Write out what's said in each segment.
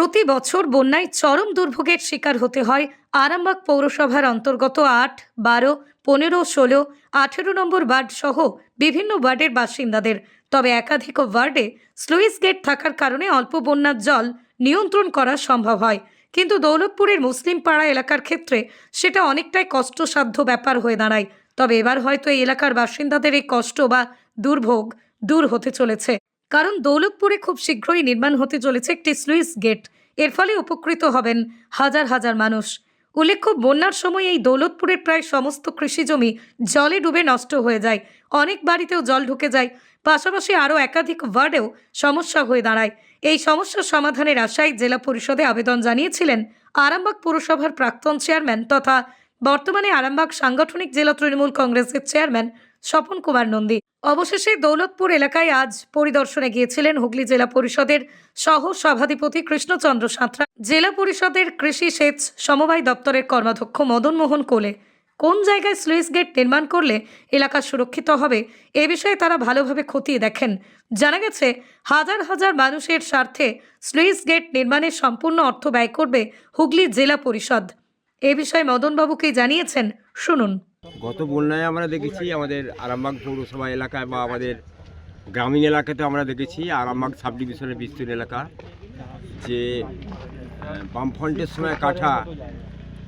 প্রতি বছর বন্যায় চরম দুর্ভোগের শিকার হতে হয় আরামবাগ পৌরসভার অন্তর্গত আট, বারো, পনেরো, ষোলো, আঠেরো নম্বর ওয়ার্ড সহ বিভিন্ন ওয়ার্ডের বাসিন্দাদের। তবে একাধিক ওয়ার্ডে স্লুইস গেট থাকার কারণে অল্প বন্যার জল নিয়ন্ত্রণ করা সম্ভব হয়। কিন্তু দৌলতপুরের মুসলিম পাড়া এলাকার ক্ষেত্রে সেটা অনেকটাই কষ্টসাধ্য ব্যাপার হয়ে দাঁড়ায়। তবে এবার হয়তো এই এলাকার বাসিন্দাদের এই কষ্ট বা দুর্ভোগ দূর হতে চলেছে। কারণ দৌলতপুরে খুব শীঘ্রই নির্মাণ হতে চলেছে একটি স্লুইস গেট। এর ফলে উপকৃত হবেন হাজার হাজার মানুষ। উল্লেখ্য, বন্যার সময় এই দৌলতপুরের প্রায় সমস্ত কৃষি জমি জলে ডুবে নষ্ট হয়ে যায়। অনেক বাড়িতেও জল ঢুকে যায়। পাশাপাশি আরও একাধিক ওয়ার্ডেও সমস্যা হয়ে দাঁড়ায়। এই সমস্যার সমাধানের আশায় জেলা পরিষদে আবেদন জানিয়েছিলেন আরামবাগ পুরসভার প্রাক্তন চেয়ারম্যান তথা বর্তমানে আরামবাগ সাংগঠনিক জেলা তৃণমূল কংগ্রেসের চেয়ারম্যান স্বপন কুমার নন্দী। অবশেষে দৌলতপুর এলাকায় আজ পরিদর্শনে গিয়েছিলেন হুগলি জেলা পরিষদের সহ সভাধিপতি কৃষ্ণচন্দ্র সাঁতরা। জেলা পরিষদের কৃষি সেচ সমবায় দপ্তরের কর্মাধ্যক্ষ মদন মোহন কোলে। কোন জায়গায় স্লুইস গেট নির্মাণ করলে এলাকা সুরক্ষিত হবে, এ বিষয়ে তারা ভালোভাবে খতিয়ে দেখেন। জানা গেছে, হাজার হাজার মানুষের স্বার্থে স্লুইস গেট নির্মাণের সম্পূর্ণ অর্থ ব্যয় করবে হুগলি জেলা পরিষদ। এ বিষয়ে মদনবাবুকে জানিয়েছেন, শুনুন। গত বন্যায় আমরা দেখেছি আমাদের আরামবাগ পৌরসভা এলাকায় বা আমাদের গ্রামীণ এলাকাতে আমরা দেখেছি, আরামবাগ সাব ডিভিশনের বিস্তীর্ণ এলাকা, যে বামফ্রন্টের সময় কাঠা,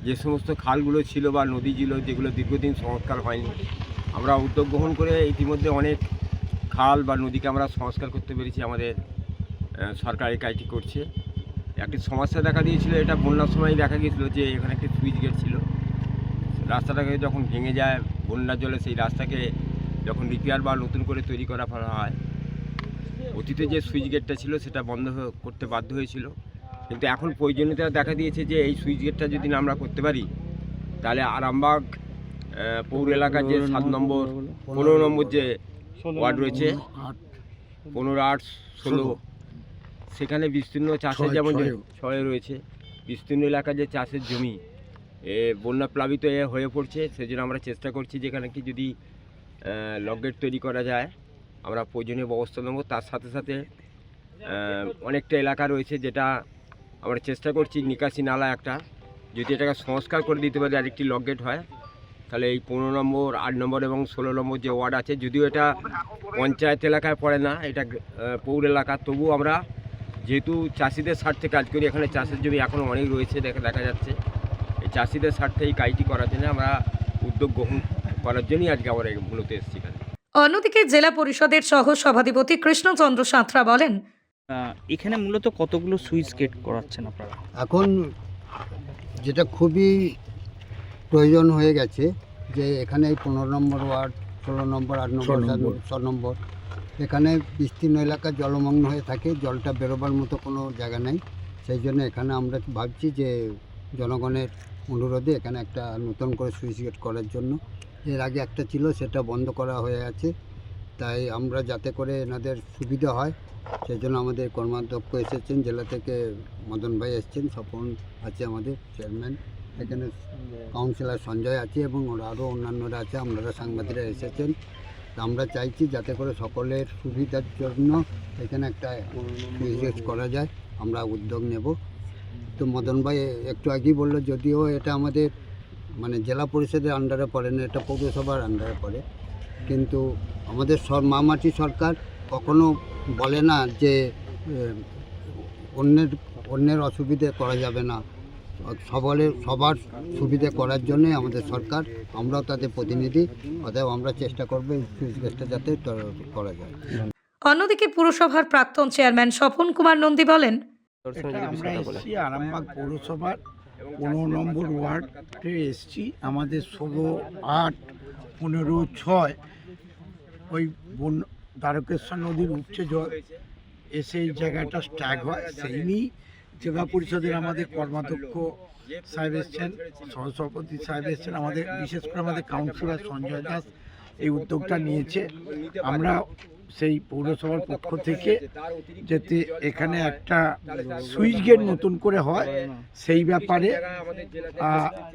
যে সমস্ত খালগুলো ছিল বা নদী ছিল, যেগুলো দীর্ঘদিন সংস্কার হয়নি, আমরা উদ্যোগ গ্রহণ করে ইতিমধ্যে অনেক খাল বা নদীকে আমরা সংস্কার করতে পেরেছি আমাদের সরকার এই কাজটি করছে। একটি সমস্যা দেখা দিয়েছিল, এটা বন্যার সময় দেখা গিয়েছিল যে এখানে একটি সুইচ গেট ছিল। রাস্তাটাকে যখন ভেঙে যায় বন্যার জলে সেই রাস্তাকে যখন রিপেয়ার বা নতুন করে তৈরি করা ফেলা হয় অতীতে যে সুইচ গেটটা ছিল সেটা বন্ধ করতে বাধ্য হয়েছিল। কিন্তু এখন প্রয়োজনীয়তা দেখা দিয়েছে যে এই সুইচ গেটটা যদি না আমরা করতে পারি তাহলে আরামবাগ পৌর এলাকার যে সাত নম্বর পনেরো নম্বর যে ওয়ার্ড রয়েছে পনেরো আট ষোলো সেখানে বিস্তীর্ণ চাষের যেমন ছয় রয়েছে বিস্তীর্ণ এলাকার যে চাষের জমি বন্যা প্লাবিত হয়ে পড়ছে, সেজন্য আমরা চেষ্টা করছি যেখানে কি যদি লগগেট তৈরি করা যায়। আমরা প্রয়োজনীয় ব্যবস্থা নেব। তার সাথে সাথে অনেকটা এলাকা রয়েছে যেটা আমরা চেষ্টা করছি নিকাশি নালা একটা। যদি এটাকে সংস্কার করে দিতে পারি আরেকটি লগগেট হয়, তাহলে এই পনেরো নম্বর, আট নম্বর এবং ষোলো নম্বর যে ওয়ার্ড আছে, যদিও এটা পঞ্চায়েত এলাকায় পড়ে না, এটা পৌর এলাকা তবু আমরা যেহেতু চাষিদের স্বার্থে কাজ করি, এখানে চাষের জমি এখনও অনেক রয়েছে, দেখা দেখা যাচ্ছে। চাষিদের স্বার্থে এই কাজটি করার জন্য আমরা উদ্যোগ গ্রহণ করার জন্যই আজকে আমরা এই মূলত এসেছি অন্যদিকে জেলা পরিষদের সহ সভাধিপতি কৃষ্ণচন্দ্র সাঁতরা বলেন এখানে মূলত কতগুলো সুইচ গেট করাচ্ছেন আপনারা? এখন যেটা খুবই প্রয়োজন হয়ে গেছে যে এখানে এই পনেরো নম্বর ওয়ার্ড ষোলো নম্বর আট নম্বর, ছ নম্বর। এখানে বিস্তীর্ণ এলাকা জলমগ্ন হয়ে থাকে জলটা বেরোবার মতো কোনো জায়গা নেই। সেই জন্য এখানে আমরা ভাবছি যে জনগণের অনুরোধে এখানে একটা নতুন করে সুইচ গেট করার জন্য। এর আগে একটা ছিল, সেটা বন্ধ করা হয়ে আছে। তাই আমরা যাতে করে এনাদের সুবিধা হয় সেই জন্য আমাদের কর্মাধ্যক্ষ এসেছেন, জেলা থেকে মদন ভাই এসেছেন, স্বপন আছে আমাদের, চেয়ারম্যান। এখানে কাউন্সিলর সঞ্জয় আছে এবং ওরা আরও অন্যান্যরা আছে আপনারা সাংবাদিকরা এসেছেন। আমরা চাইছি যাতে করে সকলের সুবিধার জন্য এখানে একটা করা যায়, আমরা উদ্যোগ নেব। তো মদন ভাই একটু আগেই বলল, যদিও এটা আমাদের মানে জেলা পরিষদের আন্ডারে পড়ে না, এটা পৌরসভার আন্ডারে পড়ে। কিন্তু আমাদের সর, মামাটি সরকার কখনো বলে না যে অন্যের অন্যের অসুবিধে করা যাবে না। সবারে সবার সুবিধে করার জন্যই আমাদের সরকার, আমরাও তাদের প্রতিনিধি, অতএব আমরা চেষ্টা করব সুইচ যাতে করা যায়। অন্যদিকে পুরসভার প্রাক্তন চেয়ারম্যান স্বপন কুমার নন্দী বলেন এটা আমরা এসছি আরামবাগ পৌরসভার পনেরো নম্বর ওয়ার্ডে এসছি। আমাদের ষোলো আট পনেরো ছয় ওই বন দ্বারকেশ্বর নদীর উপচে জল এসে এই জায়গাটা স্ট্যাগ হয়। সেই নিয়েই জেলা পরিষদের আমাদের কর্মাধ্যক্ষ সাহেব এসছেন সহসভাপতি সাহেব এসছেন আমাদের বিশেষ করে আমাদের কাউন্সিলর সঞ্জয় দাস এই উদ্যোগটা নিয়েছে। আমরা সেই পৌরসভার পক্ষ থেকে যাতে এখানে একটা সুইচ গেট নতুন করে হয় সেই ব্যাপারে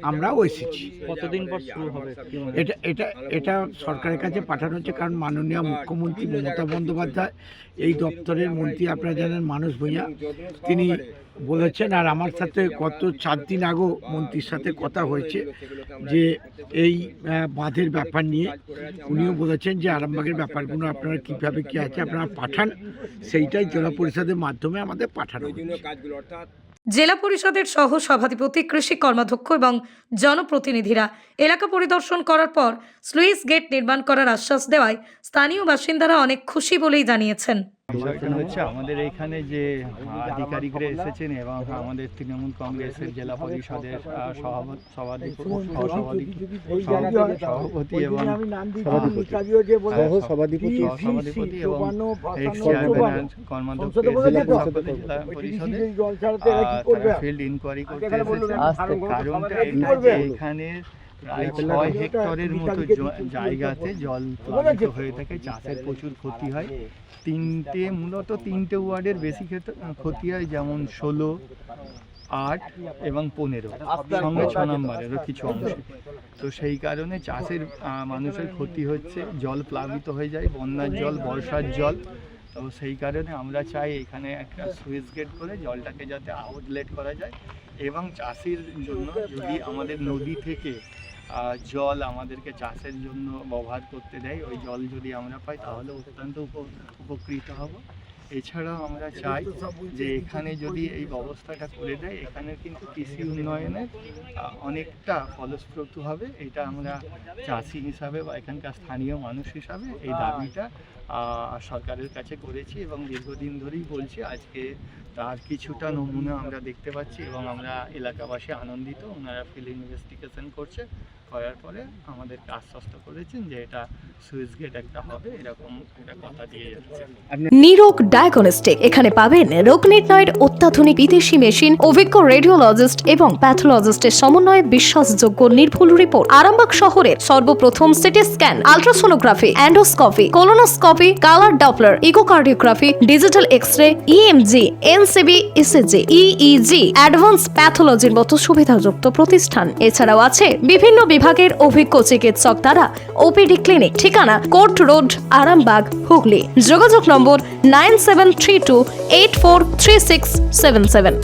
আমরাও এসেছি কতদিন পর শুরু হবে? মনে হয়? এটা এটা এটা সরকারের কাছে পাঠানো হচ্ছে কারণ মাননীয় মুখ্যমন্ত্রী মমতা বন্দ্যোপাধ্যায় এই দপ্তরের মন্ত্রী আপনারা জানেন মানুষ ভূঁইয়া তিনি বলেছেন আর আমার সাথে গত চার দিন আগেও মন্ত্রীর সাথে কথা হয়েছে যে এই বাঁধের ব্যাপার নিয়ে। উনিও বলেছেন যে আরামবাগের ব্যাপারগুলো আপনারা কীভাবে কী আছে আপনারা পাঠান সেইটাই জেলা পরিষদের মাধ্যমে আমাদের পাঠানো জেলা পরিষদের সহ সভাধিপতি কৃষি কর্মাধ্যক্ষ এবং জনপ্রতিনিধিরা এলাকা পরিদর্শন করার পর স্লুইস গেট নির্মাণ করার আশ্বাস দেওয়ায় স্থানীয় বাসিন্দারা অনেক খুশি বলেই জানিয়েছেন। বিষয়টা হচ্ছে আমাদের এইখানে যে আধিকারিকরা এসেছেন এবং আমাদের তৃণমূল কংগ্রেসের জেলা পরিষদের সভাপতি সভাপতি- সভাপতি এবং কর্মাধ্যক্ষ পরিষদে ফিল্ড ইনকোয়ারি করতে এসেছেন। কারণটা এখানে প্রায় ছয় হেক্টরের মতো জায়গাতে জল প্লাবিত হয়ে থাকে চাষের প্রচুর ক্ষতি হয়। তিনটে মূলত তিনটে ওয়ার্ডের বেশি ক্ষতি হয় যেমন ষোলো আট এবং পনেরো। সঙ্গে ছ নম্বরেরও কিছু অংশ। তো সেই কারণে চাষের মানুষের ক্ষতি হচ্ছে জল প্লাবিত হয়ে যায় বন্যার জল বর্ষার জল। তো সেই কারণে আমরা চাই এখানে একটা সুইচ গেট করে জলটাকে যাতে আউটলেট করা যায়। এবং চাষির জন্য যদি আমাদের নদী থেকে জল আমাদেরকে চাষের জন্য ব্যবহার করতে দেয়। ওই জল যদি আমরা পাই, তাহলে অত্যন্ত উপ- উপকৃত হব। এছাড়াও আমরা চাই যে এখানে যদি এই ব্যবস্থাটা করে দেয় এখানে কিন্তু কৃষি উন্নয়নে অনেকটা ফলপ্রসূ হবে। এটা আমরা চাষি হিসাবে বা এখানকার স্থানীয় মানুষ হিসাবে এই দাবিটা সরকারের কাছে করেছি এবং দীর্ঘদিন ধরেই বলছি, আজকে তার কিছুটা নমুনা আমরা দেখতে পাচ্ছি এবং আমরা এলাকাবাসী আনন্দিত। ওনারা ফিল্ড ইনভেস্টিগেশন করছে, করার পরে আমাদেরকে আশ্বস্ত করেছেন যে এটা সুইচ গেট একটা হবে, এরকম একটা কথা দিয়ে যাচ্ছে। নিরোগ ডায়াগনস্টিক এখানে পাবেন রোগ নির্ণয়ের অত্যাধুনিক বিদেশি মেশিন অভিজ্ঞ রেডিওলজিস্ট এবং প্যাথোলজিস্টের সমন্বয়ে বিশ্বাসযোগ্য নির্ভুল রিপোর্ট আরামবাগ শহরের সর্বপ্রথম CT scan ultrasonography endoscopy colonoscopy colour doppler echocardiography digital X ray EMG NCV ECG EEG advance প্যাথোলজির মতো সুবিধাযুক্ত প্রতিষ্ঠান। এছাড়াও আছে বিভিন্ন বিভাগের অভিজ্ঞ চিকিৎসক দ্বারা ওপিডি ক্লিনিক ঠিকানা কোর্ট রোড আরামবাগ, হুগলি। যোগাযোগ নম্বর nine seven three two eight four three six seven seven.